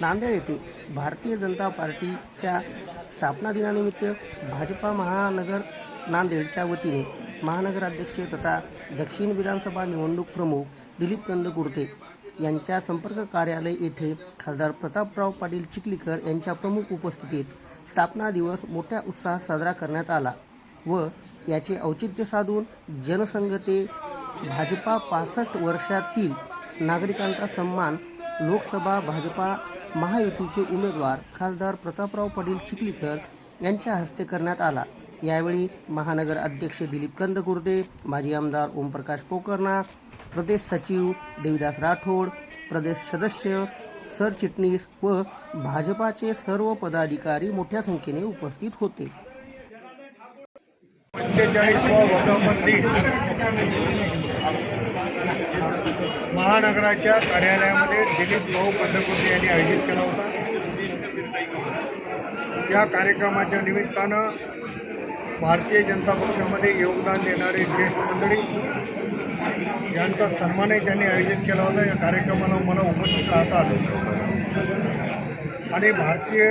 नांदेड येथे भारतीय जनता पार्टीच्या स्थापना दिनानिमित्त भाजपा महानगर नांदेडच्या वतीने महानगराध्यक्ष तथा दक्षिण विधानसभा निवडणूक प्रमुख दिलीप कंद कुर्ते यांच्या संपर्क कार्यालय येथे खासदार प्रतापराव पाटील चिखलीकर यांच्या प्रमुख उपस्थितीत स्थापना दिवस मोठ्या उत्साहात साजरा करण्यात आला व याचे औचित्य साधून जनसंघ ते भाजपा पासष्ट वर्षातील नागरिकांचा सन्मान लोकसभा भाजपा महायुतीचे उमेदवार खासदार प्रतापराव पाटील चिखलीकर यांच्या हस्ते करण्यात आला. यावेळी महानगर अध्यक्ष दिलीप कंदकुर्दे माजी आमदार ओमप्रकाश पोकर्णा प्रदेश सचिव देविदास राठोड प्रदेश सदस्य सरचिटणीस व भाजपाचे सर्व पदाधिकारी मोठ्या संख्येने उपस्थित होते. पंचेचाळीसवा वर्धापन दिन महानगराच्या कार्यालयामध्ये दिलीप भाऊ कंदकुर्ते यांनी आयोजित केला होता. या कार्यक्रमाच्या निमित्तानं भारतीय जनता पक्षामध्ये योगदान देणारे ज्येष्ठ मंडळी यांचा सन्मानही त्यांनी आयोजित केला होता. या कार्यक्रमाला मला उपस्थित राहता आलं आणि भारतीय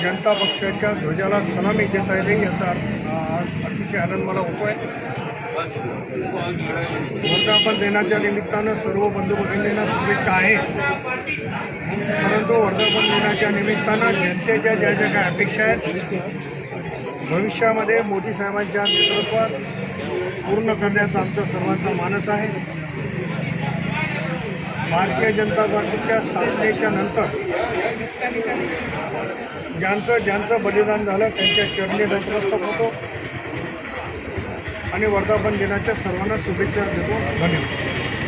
जनता पक्षाच्या ध्वजाला सलामी देता येईल याचा अतिशय आनंद मला होतो आहे वर्धापन दिनाच्या निमित्तानं सर्व बंधू भगिनींना शुभेच्छा आहे. परंतु वर्धापन दिनाच्या निमित्तानं जनतेच्या ज्या ज्या काही अपेक्षा आहेत भविष्यामध्ये मोदी साहेबांच्या नेतृत्वात पूर्ण करण्याचा आमचा सर्वांचा मानस आहे. भारतीय जनता पार्टीच्या स्थापनेच्या नंतर ज्यांचं ज्यांचं बलिदान झालं त्यांच्या चरणी नतमस्तक होतो. आणि वर्धापन दिनाच्या सर्वांना शुभेच्छा देतो. धन्यवाद.